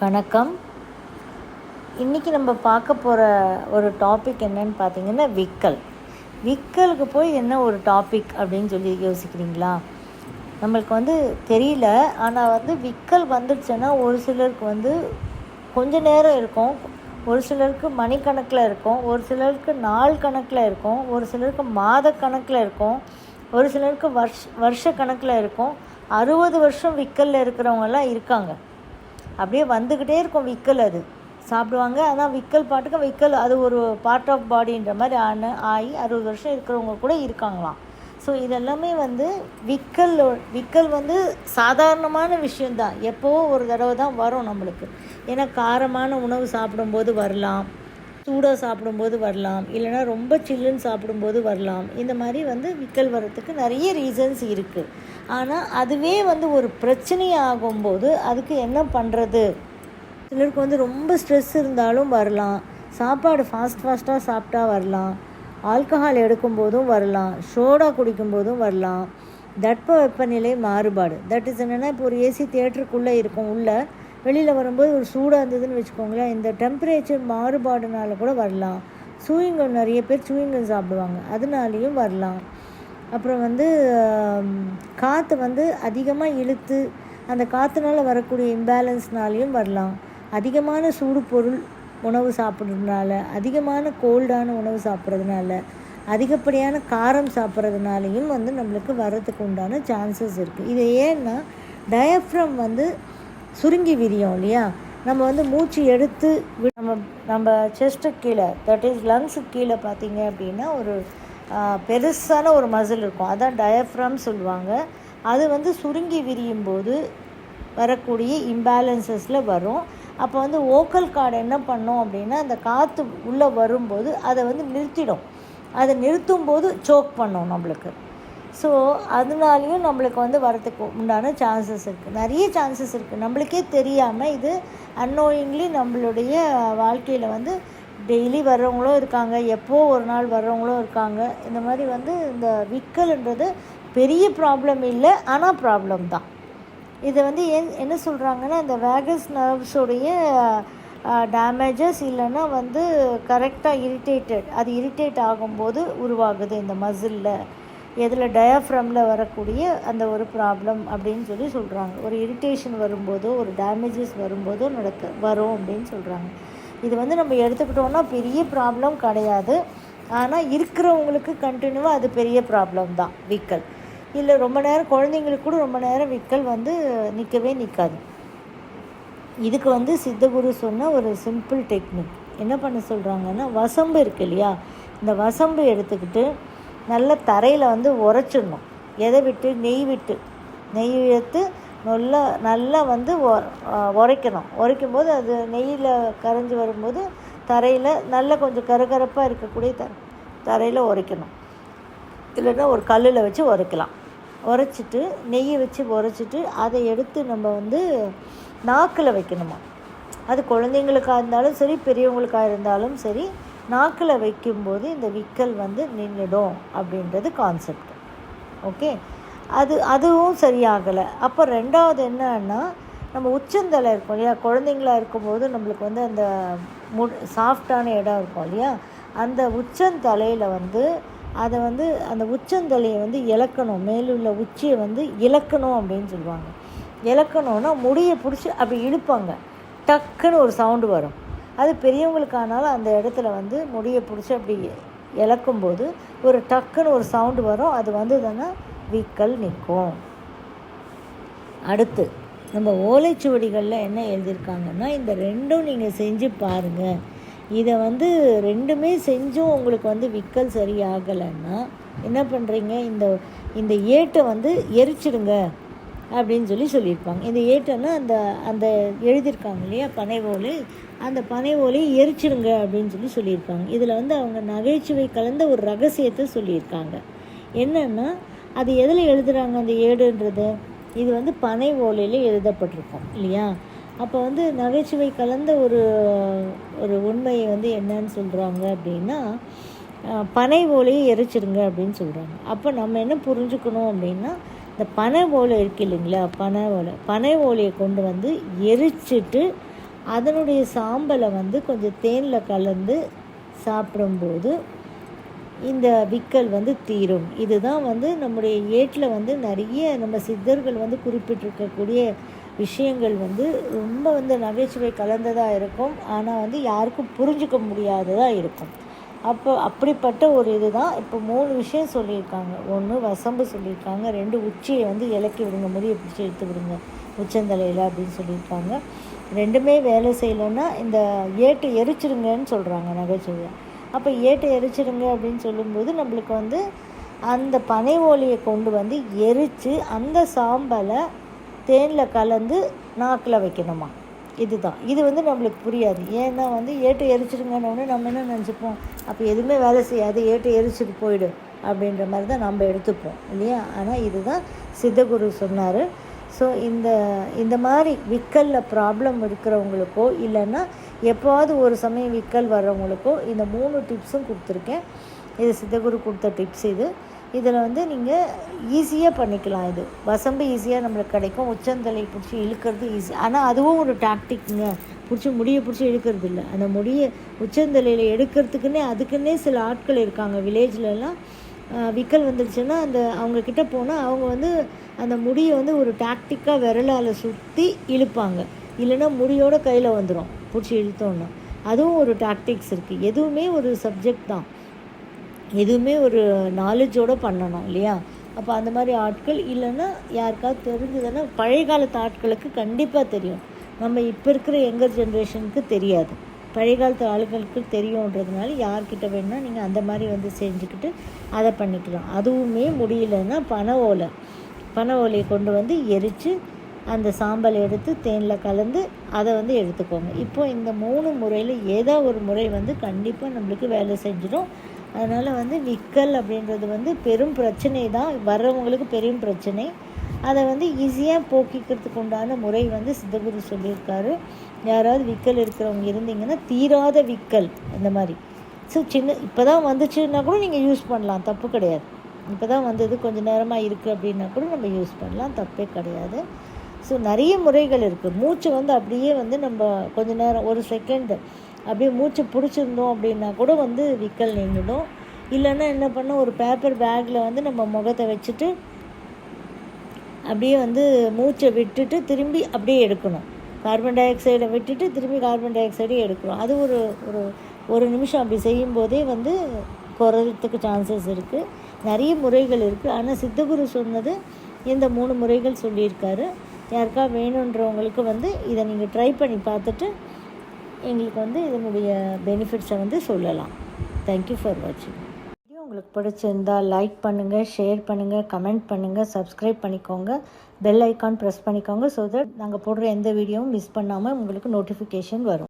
வணக்கம். இன்றைக்கி நம்ம பார்க்க போகிற ஒரு டாபிக் என்னன்னு பார்த்தீங்கன்னா விக்கல். விக்கலுக்கு போய் என்ன ஒரு டாபிக் அப்படின்னு சொல்லி யோசிக்கிறீங்களா? நம்மளுக்கு வந்து தெரியல. ஆனால் வந்து விக்கல் வந்துடுச்சுன்னா ஒரு சிலருக்கு வந்து கொஞ்ச நேரம் இருக்கும். ஒரு சிலருக்கு மணிக்கணக்கில் இருக்கும். ஒரு சிலருக்கு நாள் கணக்கில் இருக்கும். ஒரு சிலருக்கு மாத கணக்கில் இருக்கும். ஒரு சிலருக்கு வருஷ வருஷ கணக்கில் இருக்கும். அறுபது வருஷம் விக்கலில் இருக்கிறவங்கெல்லாம் இருக்காங்க. அப்படியே வந்துக்கிட்டே இருக்கும் விக்கல் அது. சாப்பிடுவாங்க. ஆனால் விக்கல் பாட்டுக்கு விக்கல். அது ஒரு பார்ட் ஆஃப் பாடின்ற மாதிரி ஆன ஆகி அறுபது வருஷம் இருக்கிறவங்க கூட இருக்காங்களாம். ஸோ இதெல்லாமே வந்து விக்கல் விக்கல் வந்து சாதாரணமான விஷயந்தான் எப்போவோ ஒரு தடவை தான் வரும் நம்மளுக்கு. ஏன்னா காரமான உணவு சாப்பிடும்போது வரலாம். சூடாக சாப்பிடும்போது வரலாம். இல்லைன்னா ரொம்ப சில்லுன்னு சாப்பிடும்போது வரலாம். இந்த மாதிரி வந்து விக்கல் வர்றதுக்கு நிறைய ரீசன்ஸ் இருக்குது ஆனால் அதுவே வந்து ஒரு பிரச்சனையாகும்போது அதுக்கு என்ன பண்ணுறது சிலருக்கு வந்து ரொம்ப ஸ்ட்ரெஸ் இருந்தாலும் வரலாம். சாப்பாடு ஃபாஸ்ட் ஃபாஸ்ட்டாக சாப்பிட்டா வரலாம். ஆல்கஹால் எடுக்கும்போதும் வரலாம். சோடா குடிக்கும்போதும் வரலாம். தட்ப வெப்பநிலை மாறுபாடு. தட் இஸ் என்னென்னா இப்போ ஒரு ஏசி தேட்டருக்குள்ளே இருக்கும் உள்ளே வெளியில் வரும்போது ஒரு சூடாக இருந்ததுன்னு வச்சுக்கோங்களேன். இந்த டெம்பரேச்சர் மாறுபாடுனால கூட வரலாம். சூயிங்கம் நிறைய பேர் சூயிங்கம் சாப்பிடுவாங்க. அதனாலேயும் வரலாம். அப்புறம் வந்து காற்று வந்து அதிகமாக இழுத்து அந்த காற்றுனால வரக்கூடிய இம்பேலன்ஸ்னாலையும் வரலாம். அதிகமான சூடு பொருள் உணவு சாப்பிட்றதுனால அதிகமான கோல்டான உணவு சாப்பிட்றதுனால அதிகப்படியான காரம் சாப்பிட்றதுனாலையும் வந்து நம்மளுக்கு வர்றதுக்கு உண்டான சான்சஸ் இருக்குது இது ஏன்னா டயஃப்ரம் வந்து சுருங்கி விரியும் இல்லையா? நம்ம வந்து மூச்சு எடுத்து நம்ம நம்ம செஸ்ட்டுக்கு கீழே தட் இஸ் லங்ஸுக்கு கீழே பார்த்தீங்க அப்படின்னா ஒரு பெருசான ஒரு மசில் இருக்கும். அதான் டயஃப்ரம் சொல்லுவாங்க. அது வந்து சுருங்கி விரியும் போது வரக்கூடிய இம்பேலன்சஸில் வரும். அப்போ வந்து ஓக்கல் கார்டு என்ன பண்ணும் அப்படின்னா அந்த காற்று உள்ளே வரும்போது அதை வந்து நிறுத்திடும். அதை நிறுத்தும் போது சோக் பண்ணும் நம்மளுக்கு. ஸோ அதனாலையும் நம்மளுக்கு வந்து வரத்துக்கு உண்டான சான்சஸ் இருக்குது நிறைய சான்சஸ் இருக்குது நம்மளுக்கே தெரியாமல் இது அன்னோயிங்லி நம்மளுடைய வாழ்க்கையில் வந்து டெய்லி வர்றவங்களும் இருக்காங்க. எப்போ ஒரு நாள் வர்றவங்களும் இருக்காங்க. இந்த மாதிரி வந்து இந்த விக்கல்ன்றது பெரிய ப்ராப்ளம் இல்லை. ஆனால் ப்ராப்ளம் தான். இதை வந்து ஏன் என்ன சொல்கிறாங்கன்னா இந்த வேகஸ் நர்வ்ஸோடைய டேமேஜஸ் இல்லைன்னா வந்து கரெக்டாக இரிட்டேட்டட் அது இரிட்டேட் ஆகும்போது உருவாகுது இந்த மசிலில் எதில் டயாஃப்ரமில் வரக்கூடிய அந்த ஒரு ப்ராப்ளம் அப்படின்னு சொல்லி சொல்கிறாங்க ஒரு இரிட்டேஷன் வரும்போதோ ஒரு டேமேஜஸ் வரும்போதோ நடக்க வரும் அப்படின்னு சொல்கிறாங்க இது வந்து நம்ம எடுத்துக்கிட்டோம்னா பெரிய ப்ராப்ளம் கிடையாது. ஆனால் இருக்கிறவங்களுக்கு கண்டினியூவாக அது பெரிய ப்ராப்ளம் தான் விக்கல். இல்லை ரொம்ப நேரம் குழந்தைங்களுக்கு கூட ரொம்ப நேரம் விக்கல் வந்து நிற்கவே நிற்காது இதுக்கு வந்து சித்தகுரு சொன்ன ஒரு சிம்பிள் டெக்னிக் என்ன பண்ண சொல்கிறாங்கன்னா வசம்பு இருக்கு இல்லையா? இந்த வசம்பு எடுத்துக்கிட்டு நல்ல தரையில் வந்து உரைச்சிடணும். எதை விட்டு? நெய் விட்டு. நெய் எடுத்து நல்லா நல்லா வந்து உரைக்கணும். உரைக்கும் போது அது நெய்யில் கரைஞ்சி வரும்போது தரையில் நல்ல கொஞ்சம் கரகரப்பாக இருக்கக்கூடிய த தரையில் உரைக்கணும். இல்லைன்னா ஒரு கல்லில் வச்சு உரைக்கலாம். உரைச்சிட்டு நெய்யை வச்சு உரைச்சிட்டு அதை எடுத்து நம்ம வந்து நாக்கில் வைக்கணுமா? அது குழந்தைங்களுக்காக இருந்தாலும் சரி பெரியவங்களுக்காக இருந்தாலும் சரி நாக்கில் வைக்கும்போது இந்த விக்கல் வந்து நின்றுடும் அப்படின்றது கான்செப்ட் ஓகே அது அதுவும் சரியாகலை. அப்போ ரெண்டாவது என்னன்னா நம்ம உச்சந்தலை இருக்கும் இல்லையா? குழந்தைங்களா இருக்கும்போது நம்மளுக்கு வந்து அந்த மு சாஃப்டான இடம் இருக்கும் இல்லையா? அந்த உச்சந்தலையில் வந்து அதை வந்து அந்த உச்சந்தலையை வந்து இழக்கணும். மேலுள்ள உச்சியை வந்து இழக்கணும் அப்படின்னு சொல்லுவாங்க. இழக்கணும்னா முடியை பிடிச்சி அப்படி இழுப்பாங்க. டக்குன்னு ஒரு சவுண்டு வரும். அது பெரியவங்களுக்கானாலும் அந்த இடத்துல வந்து முடியை பிடிச்சி அப்படி இழக்கும்போது ஒரு டக்குன்னு ஒரு சவுண்டு வரும். அது வந்ததுன்னா விக்கல் நிற்கும். அடுத்து நம்ம ஓலைச்சுவடிகளில் என்ன எழுதியிருக்காங்கன்னா இந்த ரெண்டும் நீங்கள் செஞ்சு பாருங்கள் இதை வந்து ரெண்டுமே செஞ்சும் உங்களுக்கு வந்து விக்கல் சரியாகலைன்னா என்ன பண்ணுறீங்க இந்த இந்த ஏட்டை வந்து எரிச்சிடுங்க அப்படின்னு சொல்லி சொல்லியிருப்பாங்க. இந்த ஏட்டைன்னா அந்த அந்த எழுதியிருக்காங்க இல்லையா? பனை ஓலை அந்த பனை ஓலையை எரிச்சிடுங்க அப்படின்னு சொல்லி சொல்லியிருக்காங்க. இதில் வந்து அவங்க நகைச்சுவை கலந்த ஒரு ரகசியத்தை சொல்லியிருக்காங்க. என்னென்னா அது எதில் எழுதுகிறாங்க அந்த ஏடுன்றது? இது வந்து பனை ஓலையில் எழுதப்பட்டிருக்கும் இல்லையா? அப்போ வந்து நகைச்சுவை கலந்த ஒரு ஒரு உண்மையை வந்து என்னன்னு சொல்கிறாங்க அப்படின்னா பனை ஓலையை எரிச்சிடுங்க அப்படின்னு சொல்கிறாங்க அப்போ நம்ம என்ன புரிஞ்சுக்கணும் அப்படின்னா இந்த பனை ஓலை இருக்கு இல்லைங்களா? பனை ஓலை. பனை ஓலையை கொண்டு வந்து எரிச்சிட்டு அதனுடைய சாம்பலை வந்து கொஞ்சம் தேனில் கலந்து சாப்பிடும்போது இந்த விக்கல் வந்து தீரும். இதுதான் வந்து நம்முடைய ஏட்டில் வந்து நிறைய நம்ம சித்தர்கள் வந்து குறிப்பிட்டிருக்கக்கூடிய விஷயங்கள் வந்து ரொம்ப வந்து நகைச்சுவை கலந்ததாக இருக்கும். ஆனால் வந்து யாருக்கும் புரிஞ்சுக்க முடியாததாக இருக்கும். அப்போ அப்படிப்பட்ட ஒரு இதுதான் இப்போ மூணு விஷயம் சொல்லியிருக்காங்க. ஒன்று வசம்பு சொல்லியிருக்காங்க. ரெண்டு உச்சியை வந்து இலக்கி விடுங்க. முடியை பிடிச்சி எடுத்து விடுங்க. உச்சந்தலையில் அப்படின்னு சொல்லியிருக்காங்க. ரெண்டுமே வேலை செய்யலைன்னா இந்த ஏட்டை எரிச்சிருங்கன்னு சொல்கிறாங்க நகைச்சுவை அப்போ ஏட்டை எரிச்சிருங்க அப்படின்னு சொல்லும்போது நம்மளுக்கு வந்து அந்த பனை ஓலியை கொண்டு வந்து எரித்து அந்த சாம்பலை தேனில் கலந்து நாக்கில் வைக்கணுமா? இதுதான். இது வந்து நம்மளுக்கு புரியாது. ஏன்னா வந்து ஏட்டு எரிச்சிருங்கன்னு நம்ம என்ன நினச்சிப்போம்? அப்போ எதுவுமே வேலை செய்யாது ஏட்டை எரிச்சிட்டு போயிடும் அப்படின்ற மாதிரி தான் நம்ம எடுத்துப்போம். இல்லையா? ஆனால் இதுதான் சித்தகுரு சொன்னார். ஸோ இந்த இந்த மாதிரி விக்கலில் ப்ராப்ளம் இருக்கிறவங்களுக்கோ இல்லைன்னா எப்போவாது ஒரு சமயம் விக்கல் வர்றவங்களுக்கோ இந்த மூணு டிப்ஸும் கொடுத்துருக்கேன். இது சித்தகுரு கொடுத்த டிப்ஸ் இது. இதில் வந்து நீங்கள் ஈஸியாக பண்ணிக்கலாம் இது. வசம்பு ஈஸியாக நம்மளுக்கு கிடைக்கும். உச்சந்தலை பிடிச்சி இழுக்கிறது ஈஸி. ஆனால் அதுவும் ஒரு டாக்டிக்குங்க பிடிச்சி முடியை பிடிச்சி இழுக்கிறது இல்லை. அந்த முடியை உச்சந்தலையில் எடுக்கிறதுக்குன்னே அதுக்குன்னே சில ஆட்கள் இருக்காங்க. வில்லேஜ்லலாம் விக்கல் வந்துடுச்சுன்னா அந்த அவங்கக்கிட்ட போனால் அவங்க வந்து அந்த முடியை வந்து ஒரு டாக்டிக்காக விரலால் சுற்றி இழுப்பாங்க. இல்லைன்னா முடியோட கையில் வந்துடும் பிடிச்சி இழுத்தோன்னா. அதுவும் ஒரு டாக்டிக்ஸ் இருக்குது எதுவுமே ஒரு சப்ஜெக்ட் தான். எதுவுமே ஒரு நாலேஜோடு பண்ணணும் இல்லையா? அப்போ அந்த மாதிரி ஆட்கள் இல்லைன்னா யாருக்காவது தெரிஞ்சதுன்னா பழைய காலத்து ஆட்களுக்கு கண்டிப்பாக தெரியும். நம்ம இப்போ இருக்கிற எங்கர் ஜென்ரேஷனுக்கு தெரியாது. பழைய காலத்து ஆளுகளுக்கு தெரியுன்றதுனால யார்கிட்ட வேணால் நீங்கள் அந்த மாதிரி வந்து செஞ்சுக்கிட்டு அதை பண்ணிக்கலாம். அதுவுமே முடியலன்னா பனை ஓலை. பனை ஓலையை கொண்டு வந்து எரித்து அந்த சாம்பலை எடுத்து தேனில் கலந்து அதை வந்து எடுத்துக்கோங்க. இப்போ இந்த மூணு முறையில் ஏதோ ஒரு முறை வந்து கண்டிப்பாக நம்மளுக்கு வேலை செஞ்சிடும். அதனால் வந்து விக்கல் அப்படின்றது வந்து பெரும் பிரச்சனை தான். வர்றவங்களுக்கு பெரும் பிரச்சனை. அதை வந்து ஈஸியாக போக்கிக்கிறதுக்கு உண்டான முறை வந்து சித்தகுரு சொல்லியிருக்காரு. யாராவது விக்கல் இருக்கிறவங்க இருந்தீங்கன்னா தீராத விக்கல் அந்த மாதிரி. ஸோ சின்ன இப்போ தான் வந்துச்சுன்னா கூட நீங்கள் யூஸ் பண்ணலாம் தப்பு கிடையாது. இப்போ தான் வந்தது கொஞ்சம் நேரமாக இருக்குது அப்படின்னா கூட நம்ம யூஸ் பண்ணலாம் தப்பே கிடையாது. ஸோ நிறைய முறைகள் இருக்குது மூச்சை வந்து அப்படியே வந்து நம்ம கொஞ்ச நேரம் ஒரு செகண்டு அப்படியே மூச்சு பிடிச்சிருந்தோம் அப்படின்னா கூட வந்து விக்கல் நின்றுடும் இல்லைன்னா என்ன பண்ண ஒரு பேப்பர் பேக்கில் வந்து நம்ம முகத்தை வச்சுட்டு அப்படியே வந்து மூச்சை விட்டுட்டு திரும்பி அப்படியே எடுக்கணும். கார்பன் டை ஆக்சைடை விட்டுட்டு திரும்பி கார்பன் டை ஆக்சைடையும் எடுக்கணும். அது ஒரு ஒரு ஒரு நிமிஷம் அப்படி செய்யும்போதே வந்து குறையறதுக்கு சான்சஸ் இருக்குது நிறைய முறைகள் இருக்குது ஆனால் சித்தகுரு சொன்னது இந்த மூணு முறைகள் சொல்லியிருக்காரு. யாருக்கா வேணுன்றவங்களுக்கு வந்து இதை நீங்கள் ட்ரை பண்ணி பார்த்துட்டு எங்களுக்கு வந்து இதனுடைய பெனிஃபிட்ஸை வந்து சொல்லலாம். தேங்க்யூ ஃபார் வாட்சிங் வீடியோ உங்களுக்கு பிடிச்சிருந்தா லைக் பண்ணுங்கள் ஷேர் பண்ணுங்கள் கமெண்ட் பண்ணுங்கள் சப்ஸ்கிரைப் பண்ணிக்கோங்க. பெல் ஐக்கான் ப்ரெஸ் பண்ணிக்கோங்க ஸோ தட் நாங்கள் போடுற எந்த வீடியோவும் மிஸ் பண்ணாமல் உங்களுக்கு நோட்டிஃபிகேஷன் வரும்.